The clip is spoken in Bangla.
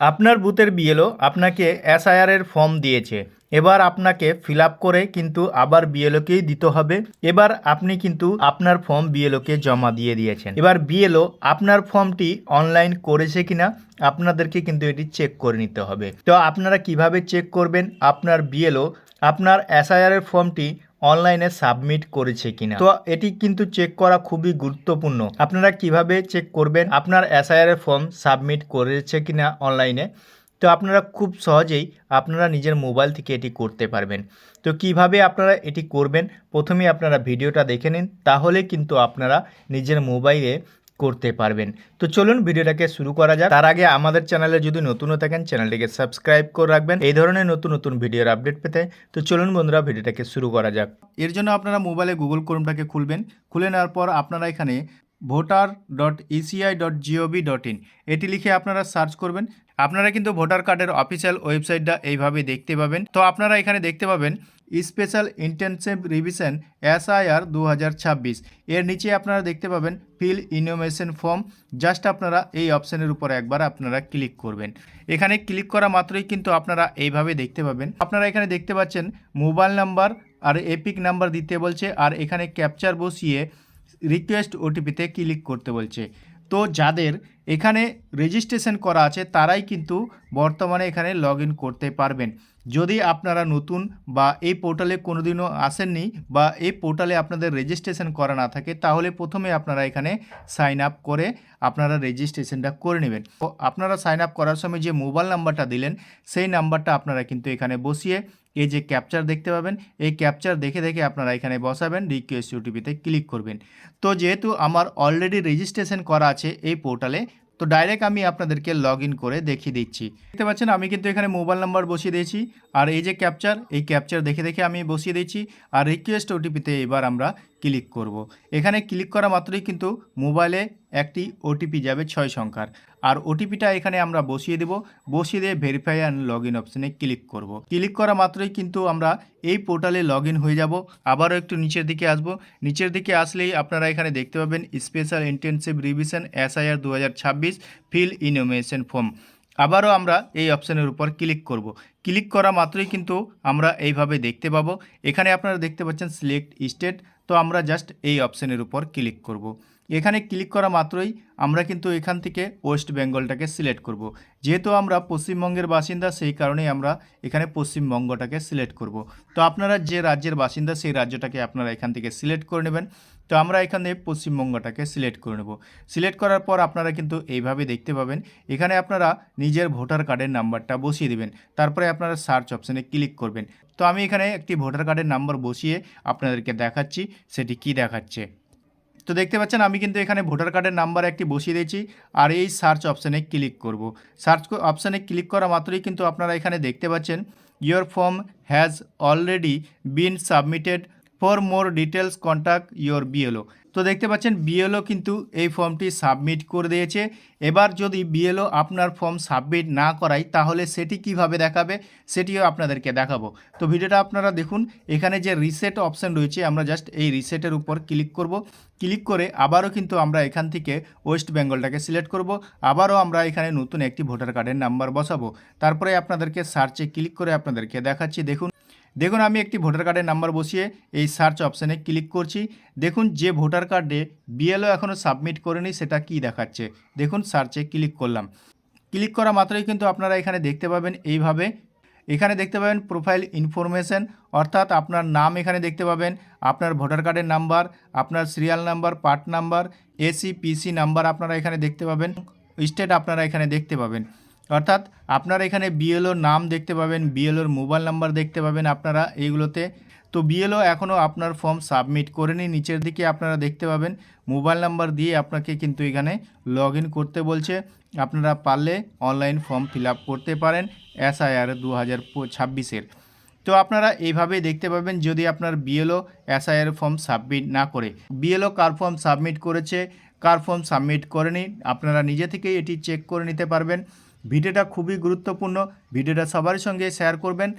আপনার বুথের বিএলও আপনাকে এসআইআর এর ফর্ম দিয়েছে। এবার আপনাকে ফিল করে কিন্তু আবার বিএলওকেই দিতে হবে। এবার আপনি কিন্তু আপনার ফর্ম বিএলওকে জমা দিয়ে দিয়েছেন। এবার বিএলও আপনার ফর্মটি অনলাইন করেছে কিনা আপনাদেরকে কিন্তু এটি চেক করে নিতে হবে। তো আপনারা কীভাবে চেক করবেন? আপনার বিএলও আপনার এসআইআর এর ফর্মটি অনলাইনে সাবমিট করেছে কিনা। তো এটি কিন্তু চেক করা খুবই গুরুত্বপূর্ণ। আপনারা কীভাবে চেক করবেন? আপনার এসআইআর এর ফর্ম সাবমিট করেছে কিনা অনলাইনে? তো আপনারা খুব সহজেই আপনারা নিজের মোবাইল থেকে এটি করতে পারবেন। তো কীভাবে আপনারা এটি করবেন? প্রথমে আপনারা ভিডিওটা দেখে নিন। তাহলে কিন্তু আপনারা নিজের মোবাইলে করতে পারবেন। তো চলুন ভিডিওটাকে শুরু করা যাক। তার আগে আমাদের চ্যানেলে যদি নতুনও থাকেন, চ্যানেলটিকে সাবস্ক্রাইব করে রাখবেন। এই ধরনের নতুন নতুন ভিডিওর আপডেট পেতে তো চলুন বন্ধুরা ভিডিওটাকে শুরু করা যাক। এর জন্য আপনারা মোবাইলে গুগল ক্রোমটাকে খুলবেন। খুলে নেওয়ার পর আপনারা এখানে voter dot ECI dot G O V dot in এটি লিখে আপনারা সার্চ করবেন। আপনারা কিন্তু ভোটার কার্ডের অফিসিয়াল ওয়েবসাইটটা এইভাবে দেখতে পাবেন। তো আপনারা এখানে দেখতে পাবেন স্পেশাল ইন্টেনসিভ রিভিশন এসআইআর দু হাজার ছাব্বিশ। এর নিচে আপনারা দেখতে পাবেন ফিল ইনোমেশন ফর্ম জাস্ট আপনারা এই অপশানের উপর একবার আপনারা ক্লিক করবেন। এখানে ক্লিক করা মাত্রই কিন্তু আপনারা এইভাবে দেখতে পাবেন। আপনারা এখানে দেখতে পাচ্ছেন মোবাইল নাম্বার আর এপিক নাম্বার দিতে বলছে আর এখানে ক্যাপচার বসিয়ে রিকোয়েস্ট ওটিপিতে ক্লিক করতে বলছে। তো যাদের এখানে রেজিস্ট্রেশন করা আছে, তারাই কিন্তু বর্তমানে এখানে লগ করতে পারবেন। যদি আপনারা নতুন বা এই পোর্টালে কোনোদিনও আসেননি বা এই পোর্টালে আপনাদের রেজিস্ট্রেশন করা না থাকে, তাহলে প্রথমে আপনারা এখানে সাইন আপ করে আপনারা রেজিস্ট্রেশনটা করে নেবেন। আপনারা সাইন আপ করার সময় যে মোবাইল নাম্বারটা দিলেন, সেই নাম্বারটা আপনারা কিন্তু এখানে বসিয়ে এই যে ক্যাপচার দেখতে পাবেন। এই ক্যাপচার দেখে দেখে আপনারা এখানে বসাবেন রিকোয়েস্ট ওটিপিতে ক্লিক করবেন। তো যেহেতু আমার অলরেডি রেজিস্ট্রেশন করা আছে এই পোর্টালে তো ডাইরেক্ট আমি আপনাদেরকে লগ ইন করে দেখিয়ে দিচ্ছি। দেখতে পাচ্ছেন, আমি কিন্তু এখানে মোবাইল নাম্বার বসিয়ে দিয়েছি। আর এই যে ক্যাপচার এই ক্যাপচার দেখে দেখে আমি বসিয়ে দিয়েছি আর রিকোয়েস্ট ওটিপিতে এবার আমরা ক্লিক করব। এখানে ক্লিক করা মাত্রই কিন্তু মোবাইলে একটি ওটিপি যাবে ছয় সংখ্যার। আর ওটিপিটা এখানে আমরা বসিয়ে দেব। বসিয়ে দিয়ে ভেরিফাই অ্যান্ড লগ ইন অপশানে ক্লিক করব। ক্লিক করা মাত্রই কিন্তু আমরা এই পোর্টালে লগ ইন হয়ে যাব। আবারও একটু নিচের দিকে আসব। নিচের দিকে আসলেই আপনারা এখানে দেখতে পাবেন স্পেশাল ইন্টেনসিভ রিভিশন এসআইআর দু হাজার ছাব্বিশ ফিল ইনোমেশন ফর্ম আবারও আমরা এই অপশানের উপর ক্লিক করব। ক্লিক করা মাত্রই কিন্তু আমরা এইভাবে দেখতে পাবো। এখানে আপনারা দেখতে পাচ্ছেন সিলেক্ট স্টেট তো আমরা জাস্ট এই অপশানের উপর ক্লিক করব। এখানে ক্লিক করা মাত্রই আমরা কিন্তু এখান থেকে ওয়েস্ট বেঙ্গলটাকে সিলেক্ট করব। যেহেতু আমরা পশ্চিমবঙ্গের বাসিন্দা, সেই কারণেই আমরা এখানে পশ্চিমবঙ্গটাকে সিলেক্ট করব। তো আপনারা যে রাজ্যের বাসিন্দা, সেই রাজ্যটাকে আপনারা এখান থেকে সিলেক্ট করে নেবেন তো আমরা এখানে পশ্চিমবঙ্গটাকে সিলেক্ট করে নেব সিলেক্ট করার পর আপনারা কিন্তু এইভাবে দেখতে পাবেন এখানে আপনারা নিজের ভোটার কার্ডের নাম্বারটা বসিয়ে দেবেন তারপরে আপনারা সার্চ অপশানে ক্লিক করবেন তো আমি এখানে একটি ভোটার কার্ডের নাম্বার বসিয়ে আপনাদেরকে দেখাচ্ছি, সেটি কি দেখাচ্ছে। তো দেখতে পাচ্ছেন, আমি কিন্তু এখানে ভোটার কার্ডের নাম্বার একটি বসিয়ে দিয়েছি, আর এই সার্চ অপশানে ক্লিক করব। সার্চ অপশানে ক্লিক করা মাত্রই কিন্তু আপনারা এখানে দেখতে পাচ্ছেন, your form has already been submitted. For more details contact your BLO. তো দেখতে পাচ্ছেন বিএলও কিন্তু এই ফর্মটি সাবমিট করে দিয়েছে। এবার যদি বিএলও আপনার ফর্ম সাবমিট না করায়, তাহলে সেটি কীভাবে দেখাবে সেটিও আপনাদেরকে দেখাবো। তো ভিডিওটা আপনারা দেখুন, এখানে যে রিসেট অপশান রয়েছে, আমরা জাস্ট এই রিসেটের উপর ক্লিক করব। ক্লিক করে আবারও কিন্তু আমরা এখান থেকে ওয়েস্ট বেঙ্গলটাকে সিলেক্ট করব। আবারও আমরা এখানে নতুন একটি ভোটার কার্ডের নাম্বার বসাবো। তারপরে আপনাদেরকে সার্চে ক্লিক করে আপনাদেরকে দেখাচ্ছি। দেখুন দেখুন, আমি একটি ভোটার কার্ডের নাম্বার বসিয়ে এই সার্চ অপশানে ক্লিক করছি। দেখুন, যে ভোটার কার্ডে বিএলও এখনও সাবমিট করেনি, সেটা কি দেখাচ্ছে? দেখুন, সার্চে ক্লিক করলাম। ক্লিক করা মাত্রই কিন্তু আপনারা এখানে দেখতে পাবেন এইভাবে। এখানে দেখতে পাবেন প্রোফাইল ইনফরমেশন, অর্থাৎ আপনার নাম এখানে দেখতে পাবেন। আপনার ভোটার কার্ডের নাম্বার, আপনার serial number, part number, AC, PC number আপনারা এখানে দেখতে পাবেন। স্টেট আপনারা এখানে দেখতে পাবেন। অর্থাৎ আপনারা এখানে বিএলওর নাম দেখতে পাবেন বিএলওর মোবাইল নাম্বার দেখতে পাবেন আপনারা এইগুলোতে। তো বিএলও এখনও আপনার ফর্ম সাবমিট করেনি, নিচের দিকে আপনারা দেখতে পাবেন মোবাইল নাম্বার দিয়ে আপনাকে কিন্তু এখানে লগ করতে বলছে। আপনারা পারলে অনলাইন ফর্ম ফিল করতে পারেন এসআইআর দু হাজার ছাব্বিশের। তো আপনারা এইভাবেই দেখতে পাবেন যদি আপনার বিএলও এসআইআর ফর্ম সাবমিট না করে। বিএলও কার ফর্ম সাবমিট করেছে, কার ফর্ম সাবমিট করেনি, আপনারা নিজে থেকেই এটি চেক করে নিতে পারবেন। ভিডিওটা খুবই গুরুত্বপূর্ণ। ভিডিওটা সবার সঙ্গে শেয়ার করবেন।